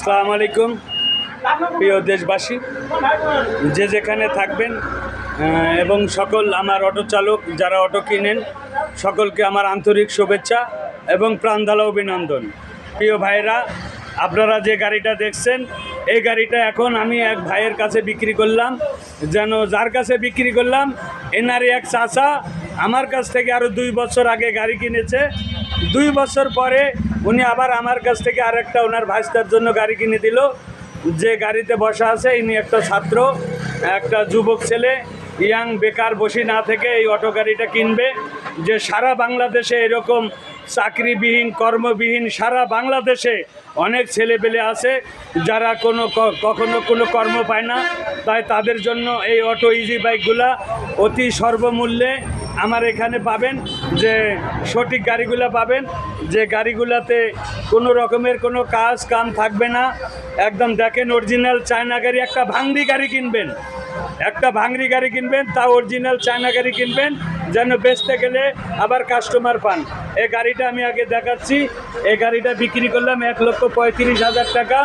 আসসালামু আলাইকুম, প্রিয় দেশবাসী। যে যেখানে থাকবেন এবং সকল আমার অটো চালক যারা অটো কিনেন, সকলকে আমার আন্তরিক শুভেচ্ছা এবং প্রাণঢালা অভিনন্দন। প্রিয় ভাইরা আপনারা যে গাড়িটা দেখছেন, এই গাড়িটা এখন আমি এক ভাইয়ের কাছে বিক্রি করলাম। যেন যার কাছে বিক্রি করলাম, এনারই এক চাচা আমার কাছ থেকে আরও দুই বছর আগে গাড়ি কিনেছে। দুই বছর পরে উনি আবার আমার কাছ থেকে আরেকটা ওনার ভাইস্তার জন্য গাড়ি কিনে দিল। যে গাড়িতে বসা আছে, ইনি একটা ছাত্র, একটা যুবক ছেলে, ইয়াং বেকার বসে না থেকে এই অটো গাড়িটা কিনবে। যে সারা বাংলাদেশে এরকম চাকরিবিহীন, কর্মবিহীন সারা বাংলাদেশে অনেক ছেলেপেলে আছে, যারা কোনো কখনো কোনো কর্ম পায় না। তাই তাদের জন্য এই অটো ইজি বাইকগুলা অতি সর্বমূল্যে আমার এখানে পাবেন। যে সঠিক গাড়িগুলো পাবেন, যে গাড়িগুলোতে কোনো রকমের কোনো কাজ কাম থাকবে না। একদম দেখেন অরিজিনাল চায়না গাড়ি, একটা ভাঙড়ি গাড়ি কিনবেন। একটা ভাঙড়ি গাড়ি কিনবেন, তা অরিজিনাল চায়না গাড়ি কিনবেন, যেন বেচতে গেলে আবার কাস্টমার পান। এই গাড়িটা আমি আগে দেখাচ্ছি। এই গাড়িটা বিক্রি করলাম এক লক্ষ পঁয়ত্রিশ হাজার টাকা।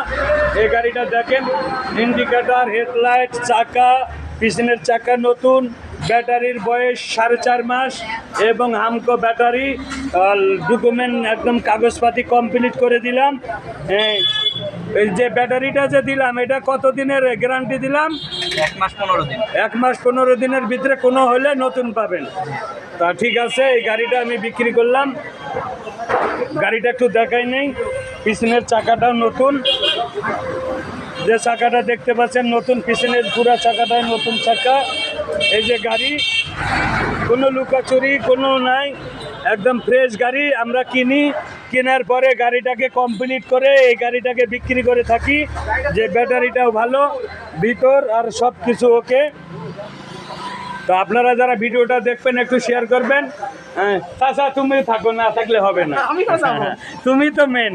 এই গাড়িটা দেখেন ইন্ডিকেটার হেডলাইট চাকা, পিছনের চাকা নতুন। ব্যাটারির বয়স সাড়ে চার মাস এবং হামকো ব্যাটারি ডকুমেন্ট একদম কাগজপাতি কমপ্লিট করে দিলাম। এই এই যে ব্যাটারিটা যে দিলাম এটা কত দিনের গ্যারান্টি দিলাম? এক মাস পনেরো দিন। এক মাস পনেরো দিনের ভিতরে কোনো হলে নতুন পাবেন। তা ঠিক আছে এই গাড়িটা আমি বিক্রি করলাম। গাড়িটা একটু দেখাই নেই পিছনের চাকাটাও নতুন। যে চাকাটা দেখতে পাচ্ছেন নতুন পিছনের পুরা চাকাটাই নতুন চাকা। এই যে গাড়ি, কোনো লুকাচুরি কোনো নাই, একদম ফ্রেশ গাড়ি আমরা কিনি। কেনার পরে গাড়িটাকে কমপ্লিট করে এই গাড়িটাকে বিক্রি করে থাকি, যে ব্যাটারিটাও ভালো, ভিতর আর সব কিছু ওকে তো আপনারা যারা ভিডিওটা দেখবেন একটু শেয়ার করবেন। হ্যাঁ চাচা তুমি থাকো না থাকলে হবে না। হ্যাঁ, তুমি তো মেন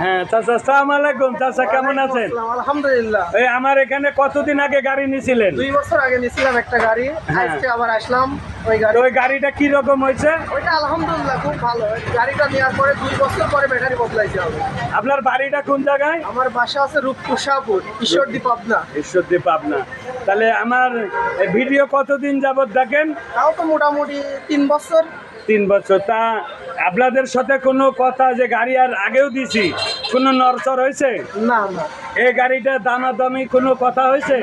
হ্যাঁ চাচা সালাম আলাইকুম চাচা কেমন আছেন? আলহামদুলিল্লাহ। এই আমার এখানে কতদিন আগে গাড়ি নিয়েছিলেন দুই বছর আগে নিয়েছিলাম একটা গাড়ি। হ্যাঁ। আজকে আবার আসলাম ওই গাড়ি। ওই গাড়িটা কি রকম হয়েছে? ওইটা আলহামদুলিল্লাহ খুব ভালো। গাড়িটা নেওয়ার পরে দুই বছর পরে ব্যাটারি বদলাইতে হবে আপনার বাড়িটা কোন জায়গায়? আমার বাসা আছে রূপপুর শাহপুর ঈশ্বরদী পাবনা। ঈশ্বরদীপ পাবনা। তাহলে আমার ভিডিও কতদিন যাবত দেখেন? তাও তো মোটামুটি তিন বছর। তিন বছর। তা আপনাদের সাথে কোনো কথা যে গাড়ি আর আগেও দিছি কোনো নরচর হয়েছে? না না। এই গাড়িটা দামাদামি কোনো কথা হয়েছে?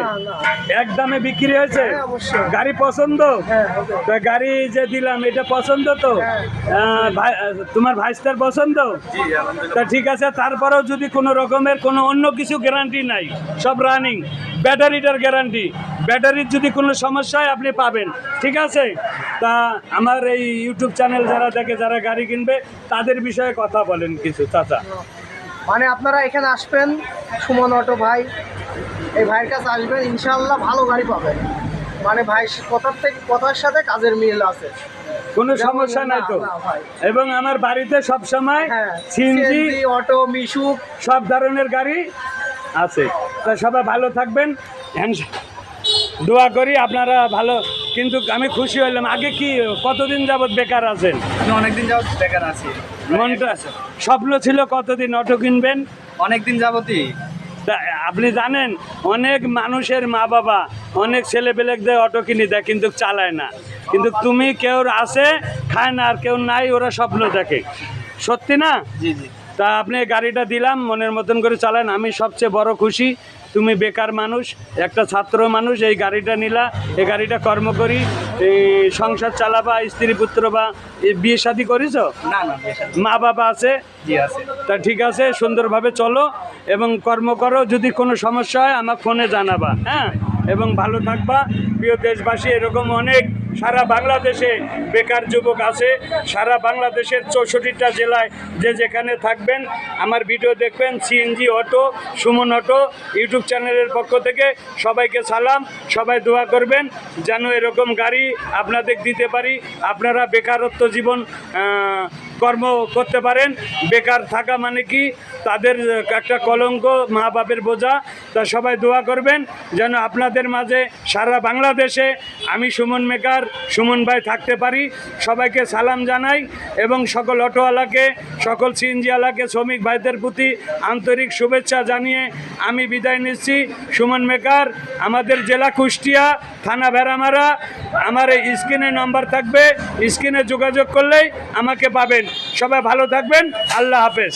এক দামে বিক্রি হয়েছে? হ্যাঁ, গাড়ি পছন্দ? হ্যাঁ তো গাড়ি যে দিলাম এটা পছন্দ তো? হ্যাঁ। ভাই- তোমার ভাইস্তার পছন্দ? তা ঠিক আছে তারপরেও যদি কোনো রকমের কোনো অন্য কিছু গ্যারান্টি নাই সব রানিং ব্যাটারিটার গ্যারান্টি ব্যাটারির যদি কোনো সমস্যা হয় আপনি পাবেন। ঠিক আছে? তা আমার এই ইউটিউব চ্যানেল যারা দেখে যারা গাড়ি কিনবে তাদের বিষয়ে কথা বলেন কিছু চাচা। মানে আপনারা এখানে আসবেন সুমন অটো ভাই এই ভাইয়ের কাছে আসবেন ইনশাআল্লাহ ভালো গাড়ি পাবেন। মানে ভাই কথার থেকে কথার সাথে কাজের মিল আছে। কোনো সমস্যা নাই তো? না, ভাই। এবং আমার বাড়িতে সব সময় হ্যাঁ সিএনজি অটো মিশুক। সব ধরনের গাড়ি আছে। তা সবাই ভালো থাকবেন। হ্যান্ড- দোয়া করি আপনারা ভালো কিন্তু আমি খুশি হলাম আগে কি কতদিন যাবত বেকার আছেন? আমি অনেকদিন যাবত বেকার আছি। মনটা স্বপ্ন ছিল কতদিন অটো কিনবেন? অনেকদিন যাবতই। আপনি জানেন অনেক মানুষের মা বাবা অনেক ছেলে পেলেকদের অটো কিনে দেয় কিন্তু চালায় না। কিন্তু তুমি কেউ আছে খায় না আর কেউ নাই ওরা স্বপ্ন দেখে। সত্যি না? জি জি। তা আপনি গাড়িটা দিলাম মনের মতন করে চালান আমি সবচেয়ে বড় খুশি। তুমি বেকার মানুষ একটা ছাত্র মানুষ এই গাড়িটা নিলা এই গাড়িটা কর্ম করি এই সংসার চালাবা স্ত্রী পুত্র বা বিয়ে শাদি করেছ? না না মা বাবা আছে? তা ঠিক আছে সুন্দরভাবে চলো এবং কর্ম করো যদি কোনো সমস্যা হয় আমার ফোনে জানাবা হ্যাঁ? এবং ভালো থাকবা। প্রিয় দেশবাসী এরকম অনেক সারা বাংলাদেশে বেকার যুবক আছে, সারা বাংলাদেশের চৌষট্টিটা জেলায় যে যেখানে থাকবেন, আমার ভিডিও দেখবেন CNG auto Suman auto YouTube চ্যানেলের পক্ষ থেকে সবাইকে সালাম, সবাই দোয়া করবেন, যেন এরকম গাড়ি আপনাদের দিতে পারি, আপনারা বেকারত্ব জীবন কর্ম করতে পারেন, বেকার থাকা মানে কি, তাদের একটা কলঙ্ক মা বাপের বোঝা, তা সবাই দোয়া করবেন, যেন আপনাদের মাঝে সারা বাংলাদেশে আমি সুমন মেকার, সুমন ভাই থাকতে পারি। সবাইকে সালাম জানাই এবং সকল অটোওয়ালাকে, সকল সিএনজিওয়ালাকে, শ্রমিক ভাইদের প্রতি আন্তরিক শুভেচ্ছা জানিয়ে আমি বিদায় নিচ্ছি। সুমন মেকার, আমাদের জেলা কুষ্টিয়া, থানা ভেড়ামারা, আমার এই স্ক্রিনে নাম্বার থাকবে। স্ক্রিনে যোগাযোগ করলেই আমাকে পাবেন। সবাই ভালো থাকবেন। আল্লাহ হাফেজ।